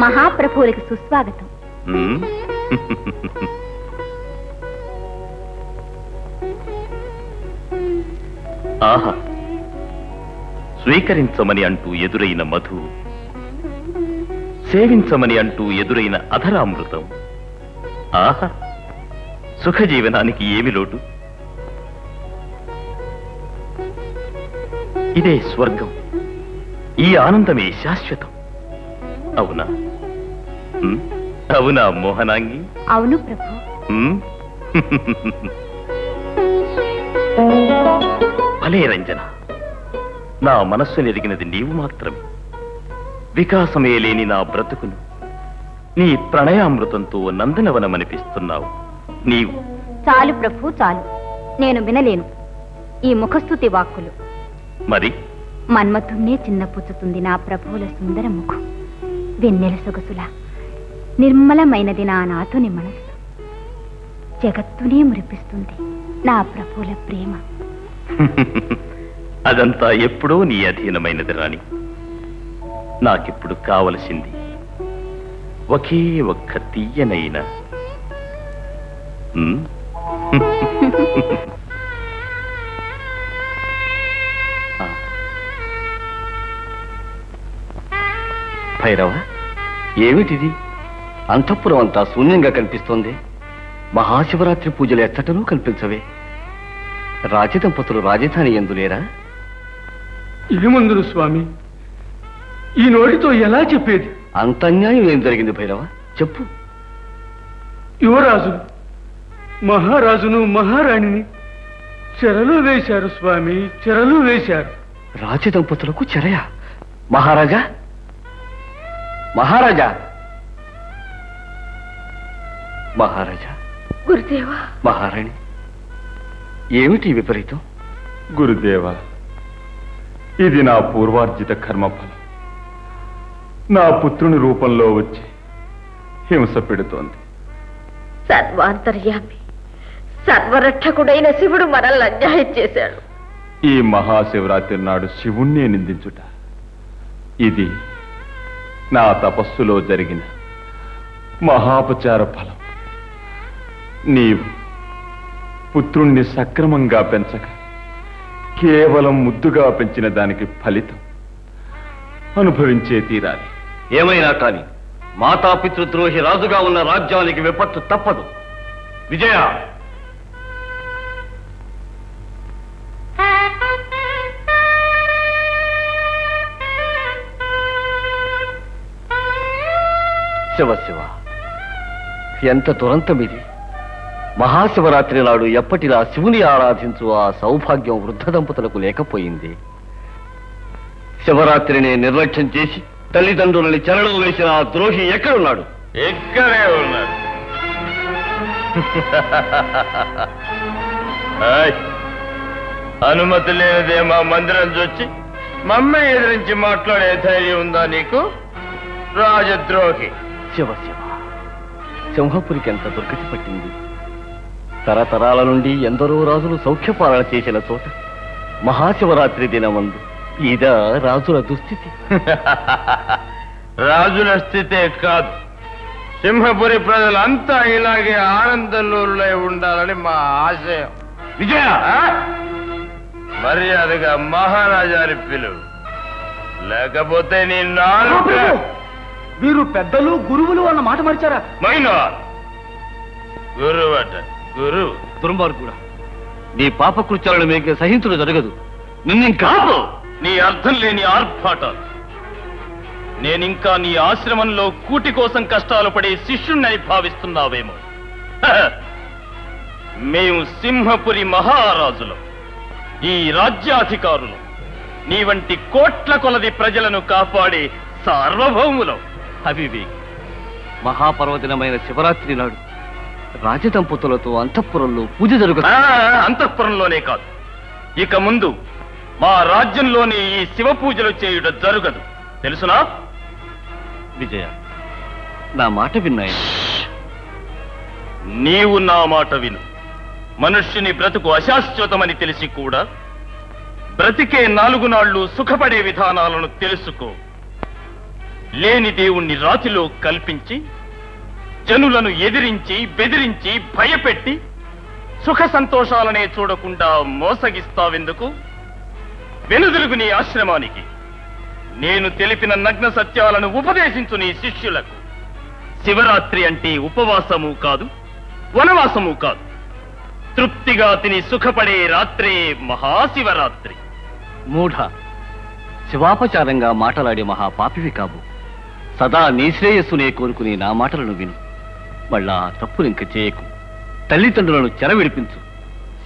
మహాప్రభువులకు సుస్వాగతం. ఆహా. స్వీకరించమని అంటూ ఎదురైన మధు సేవించమని అంటూ ఎదురైన అధరామృతం. ఆహా. సుఖజీవనానికి ఏమి లోటు? ఇదే స్వర్గం. ఈ ఆనందమే శాశ్వతం. అవునా? అవునా మోహనాంగి? అవును ప్రభు? భలే రంజన నా మనస్సు నెరిగినది నీవు మాత్రమే. వికాసమే లేని నా బ్రతుకును నీ ప్రణయామృతంతో నందనవనమనిపిస్తున్నావు. నీవు. చాలు ప్రభు చాలు. నేను వినలేను. ఈ ముఖస్థుతి వాక్కులు. మరి? మన్మథుణ్ణే చిన్నపుచ్చుతుంది నా ప్రభువుల సుందర ముఖం. వెన్నెల సొగసుల. నిర్మలమైనది నా నాథుని మనస్సు జగత్తునే మురిపిస్తుంది నా ప్రభువుల ప్రేమ. అదంతా ఎప్పుడో నీ అధీనమైనది రాణి. నాకిప్పుడు కావలసింది ఒకే ఒక్క తీయనైన. భైరవ ఏమిటిది? అంతఃపురం అంతా శూన్యంగా కనిపిస్తోంది. మహాశివరాత్రి పూజలు ఎచ్చటనూ కల్పించవే రాజదంపతులు రాజధాని ఎందులేరా ఏమందురు స్వామి. ఈ నోటితో ఎలా చెప్పేది? అంత అన్యాయం ఏం జరిగింది భైరవ? చెప్పు. యువరాజు మహారాజును మహారాణిని చెరలో వేశారు స్వామి చెరలో వేశారు. రాజదంపతులకు చెరయ? మహారాజా? మహారాజా? మహారాజా. గురుదేవా. మహారాణి ఏమిటి విపరీతం? గురుదేవ ఇది నా పూర్వార్జిత కర్మఫలం. నా పుత్రుని రూపంలో వచ్చి హింస పెడుతోంది. సర్వాంతర్యామి సర్వరక్షకుడైన శివుడు మనల్ని అన్యాయం చేశాడు. ఈ మహాశివరాత్రి నాడు శివుణ్ణే నిందించుట. ఇది నా తపస్సులో జరిగిన మహాపచార ఫలం. నీవు పుత్రుణ్ణి సక్రమంగా పెంచక కేవలం ముద్దుగా పెంచిన దానికి ఫలితం అనుభవించే తీరాలి. ఏమైనా కాని మాతాపితృద్రోహి రాజుగా ఉన్న రాజ్యానికి విపత్తు తప్పదు. విజయ! శివ శివ. ఎంత దురంతం ఇది. మహాశివరాత్రి నాడు ఎప్పటిలా శివుని ఆరాధించు ఆ సౌభాగ్యం వృద్ధ దంపతులకు లేకపోయింది. శివరాత్రిని నిర్లక్ష్యం చేసి తల్లిదండ్రులని చెరలో వేసిన ఆ ద్రోహి ఎక్కడున్నాడు? ఇక్కడే ఉన్నాడు. అనుమతి లేనిదే మా మందిరం చూచి మమ్మీ ఎదిరించి మాట్లాడే ధైర్యం ఉందా నీకు? రాజద్రోహి. శివ శివ. సింహపురికి ఎంత దుర్గతి పట్టింది? తరతరాల నుండి ఎందరో రాజులు సౌఖ్యపాలన చేసిన చోట మహాశివరాత్రి దినమందు ఇదా రాజుల దుస్థితి. రాజుల స్థితే కాదు. సింహపురి ప్రజలంతా ఇలాగే ఆనందంలోలై ఉండాలని మా ఆశయం. విజయ? మర్యాదగా మహారాజాని పిలువు లేకపోతే నీ నాలుగు వీరు పెద్దలు గురువులు అన్న మాట మరిచారా? మైనా గురువు గురువు దుర్మార్గుడా నీ పాపకృత్యాలను మీకు సహించడం జరగదు. నిన్నింకా నీ అర్థం లేని ఆర్భాటాలు. నేనింకా నీ ఆశ్రమంలో కూటి కోసం కష్టాలు పడే శిష్యుణ్ణి భావిస్తున్నావేమో! మేము సింహపురి మహారాజులం. ఈ రాజ్యాధికారులు. నీ వంటి కోట్ల కొలది ప్రజలను కాపాడే సార్వభౌములం. అవివేక్. మహాపర్వదినమైన శివరాత్రి నాడు రాజదంపతులతో అంతఃపురంలో పూజ జరుగు అంతఃపురంలోనే కాదు. ఇక ముందు మా రాజ్యంలోనే ఈ శివ పూజలు చేయుట జరుగదు. తెలుసునా? విజయ నా మాట విన్నాయి? నీవు నా మాట విను. మనుష్యుని బ్రతుకు అశాశ్వతమని తెలిసి కూడా బ్రతికే నాలుగు నాళ్ళు సుఖపడే విధానాలను తెలుసుకో. లేని దేవుణ్ణి రాతిలో కల్పించి జనులను ఎదిరించి బెదిరించి భయపెట్టి సుఖ సంతోషాలనే చూడకుండా మోసగిస్తావెందుకు? వెనుదిరుగు నీ ఆశ్రమానికి. నేను తెలిపిన నగ్న సత్యాలను ఉపదేశించు నీ శిష్యులకు. శివరాత్రి అంటే ఉపవాసము కాదు వనవాసము కాదు. తృప్తిగా తిని సుఖపడే రాత్రే మహాశివరాత్రి. మూఢ. శివాపచారంగా మాటలాడే మహాపాపివి కావు. సదా నీ శ్రేయస్సునే కోరుకుని నా మాటలను విను. మళ్ళా తప్పునింక చేయకు. తల్లిదండ్రులను చెర విడిపించు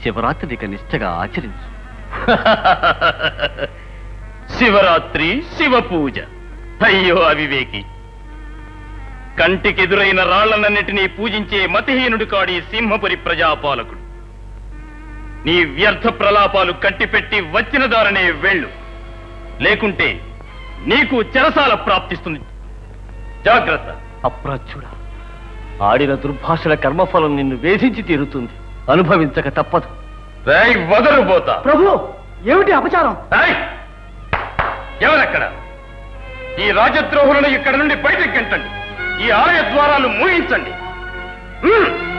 శివరాత్రిక నిష్టగా ఆచరించు. శివరాత్రి శివ పూజ. అయ్యో అవివేకి. కంటికెదురైన రాళ్ళనన్నిటినీ పూజించే మతిహీనుడు కాడి సింహపురి ప్రజాపాలకుడు. నీ వ్యర్థ ప్రలాపాలు కట్టిపెట్టి వచ్చిన దారనే వెళ్ళు. లేకుంటే నీకు చెరసాల ప్రాప్తిస్తుంది. జాగ్రత్త. అప్రాచ్యుడా. ఆడిన దుర్భాషల కర్మఫలం నిన్ను వేధించి తీరుతుంది. అనుభవించక తప్పదు. రేయ్ వదరుబోతా ప్రభు ఏమిటి అపచారం? రేయ్! ఎవరక్కడ? ఈ రాజద్రోహులను ఇక్కడ నుండి బయటకు గెంటండి. ఈ ఆలయ ద్వారాలు మూయించండి. హ్మ్!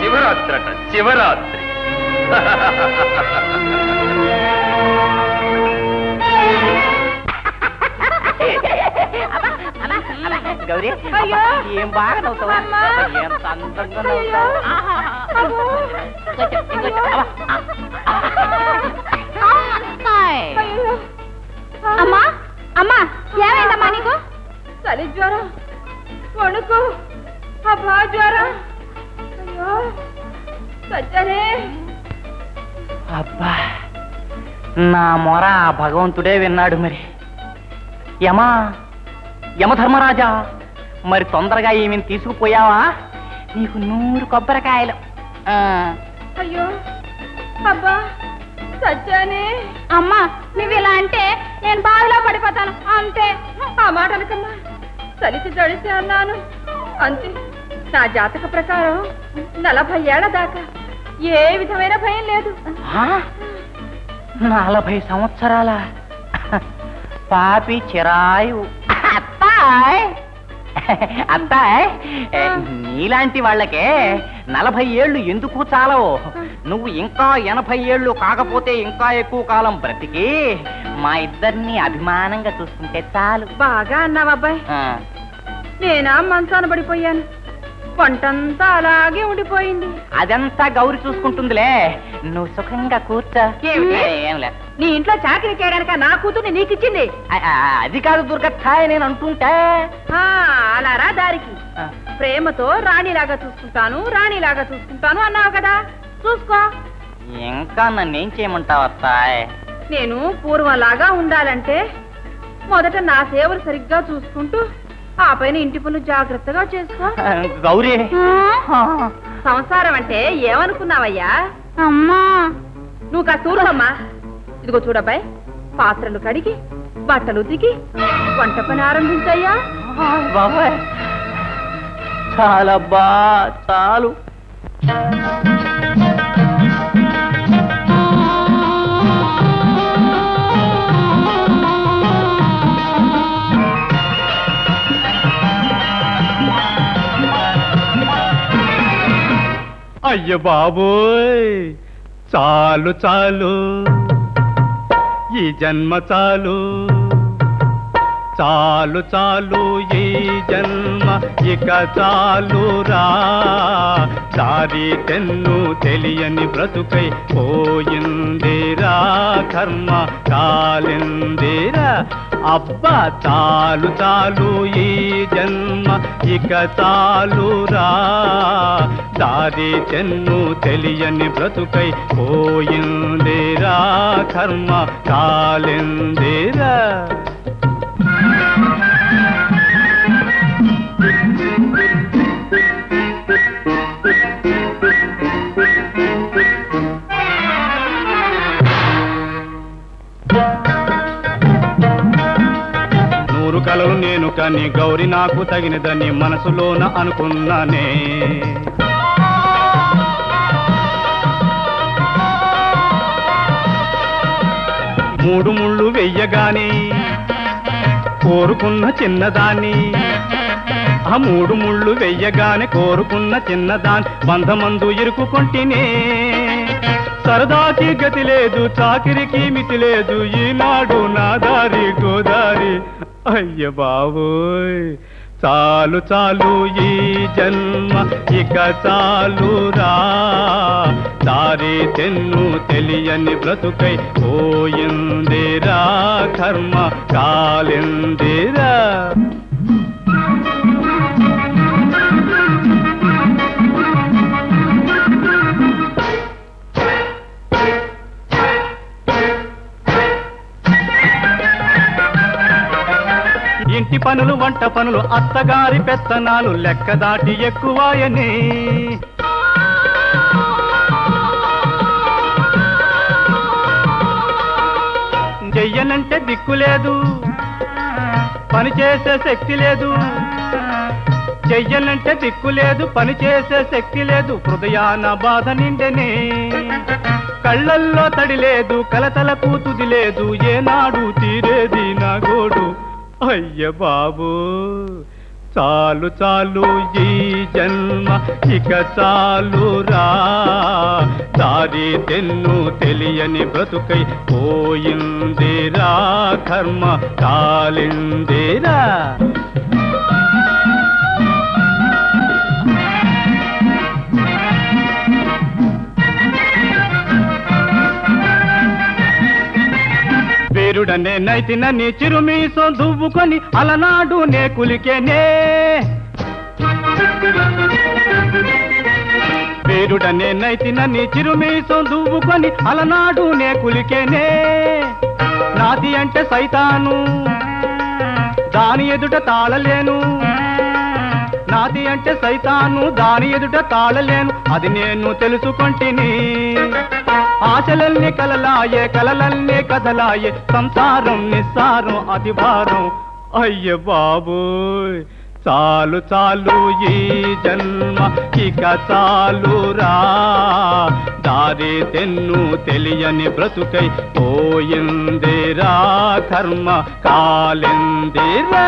శివరాత్రి అట శివరాత్రి. గౌరీ అయ్యో. ఏం బాగా నవ్వుతావు. ఎంత అందంగా నవ్వుతావు. అమ్మా అమ్మా ఏమైందమ్మా నీకు? చలి జ్వరం. వణుకు. అబ్బా జ్వరం. అయ్యో. సజ్జనే. అబ్బా. నా మొర ఆ భగవంతుడే విన్నాడు మరి. యమా యమధర్మరాజా మరి తొందరగా ఈమెను తీసుకుపోయావా? నీకు నూరు కొబ్బరికాయలు. ఆ, అయ్యో అబ్బా సజ్జనే అమ్మా నువ్వు ఇలా అంటే నేను బావిలో పడిపోతాను. అంతే. ఆ మాట అనకమ్మా చలికి జడిసి అన్నాను. అంతే నా జాతక ప్రకారం నలభై ఏళ్ళ దాకా ఏ విధమైన భయం లేదు. ఆ? నలభై సంవత్సరాల పాపి చిరాయు. అత్తాయ్. నీలాంటి వాళ్ళకే నలభై ఏళ్ళు ఎందుకు చాలవు? నువ్వు ఇంకా ఎనభై ఏళ్ళు కాకపోతే ఇంకా ఎక్కువ కాలం బ్రతికి మా ఇద్దరిని అభిమానంగా చూసుకుంటే చాలు. బాగా అన్నావు అబ్బాయి నేనా మంచాన పడిపోయాను. వంటంతా అలాగే ఉండిపోయింది. అదంతా గౌరి చూసుకుంటుందిలే. నువ్వు సుఖంగా కూర్చో. ఏమిటి? ఏం నీ ఇంట్లో చాకరీ చేయడానిక నా కూతుర్ని నీకిచ్చింది? ఆ, ఆ, అది కాదు దుర్గత్తాయ్ నేను అంటుంటే. ఆ, అలా రా దారికి. ఆ, ప్రేమతో రాణిలాగా చూసుకుంటాను రాణిలాగా చూసుకుంటాను అన్నావు కదా. చూసుకో. ఇంకా నన్నేం చేయమంటావు అత్తాయ్? నేను పూర్వంలాగా ఉండాలంటే మొదట నా సేవలు సరిగ్గా చూసుకుంటూ ఆ పైన ఇంటి పనులు జాగ్రత్తగా చేసుకో. గౌరీ. సంసారం అంటే ఏమనుకున్నావయ్యా? అమ్మా. నువ్వు కాస్త ఊరుకోమ్మా. ఇదిగో చూడబ్బాయ్ పాత్రలు కడిగి బట్టలు ఉతికి వంట పని ఆరంభించయ్యా. బాబాయ్. చాలబ్బా చాలు. అయ్య బాబోయ్ చాలు చాలు. ఈ జన్మ చాలు. చాలు చాలు ఈ జన్మ ఇక చాలురా. దారి తెన్ను తెలియని బ్రతుకై పోయిందిరా కర్మ కాలిందిరా అబ్బా చాలు చాలు ఈ జన్మ ఇక చాలురా. దారి చెన్ను తెలియని బ్రతుకై పోయిందిరా కర్మ కాలిందిరా. నేను గౌరి నాకు తగినదని మనసులోన అనుకున్నానే. మూడు ముళ్ళు వెయ్యగానే కోరుకున్న చిన్నదాన్ని. ఆ మూడు ముళ్ళు వెయ్యగానే కోరుకున్న చిన్నదాన్ని బంధమందు ఇరుకుకొంటినే. సరదాకి గతి లేదు చాకిరికి మితి లేదు ఈనాడు నా దారి గోదారి అయ్య బాబోయ్ చాలు చాలు ఈ జన్మ ఇక చాలురా. దారి తెన్ను తెలియని బ్రతుకై పోయిందిరా కర్మ కాలిందిరా. పనులు వంట పనులు అత్తగారి పెత్తనాలు లెక్క దాటి ఎక్కువాయని. చెయ్యనంటే దిక్కు లేదు పని చేసే శక్తి లేదు. చెయ్యనంటే దిక్కు లేదు పని చేసే శక్తి లేదు హృదయాన బాధ నిండెనే. కళ్ళల్లో తడి లేదు కలతల కూతుది లేదు ఏనాడు తీరేది నా గోడు. అయ్య బాబు చాలు చాలు ఈ జన్మ ఇక చాలురా. దారి తెన్ను తెలియని బ్రతుకై పోయిందిరా కర్మ కాలిందిరా వీరుడనే నైతినని చిరుమీసో దువ్వుకొని అలనాడు నే కులికేనే. వీరుడనే నైతినని చిరుమీసం దువ్వుకొని అలనాడు నే కులికేనే. నాది అంటే సైతాను దాని ఎదుట తాళలేను. నాది అంటే సైతాను దాని ఎదుట తాళలేను అది నేను తెలుసుకొంటిని. ఆశలన్నీ కలలాయే కలలన్నీ కదలాయే సంసారం నిస్సారం అతి భారం అయ్య బాబోయ్ చాలు చాలు ఈ జన్మ ఇక చాలురా. దారి తెన్ను తెలియని బ్రతుకై పోయిందిరా కర్మ కాలిందిరా.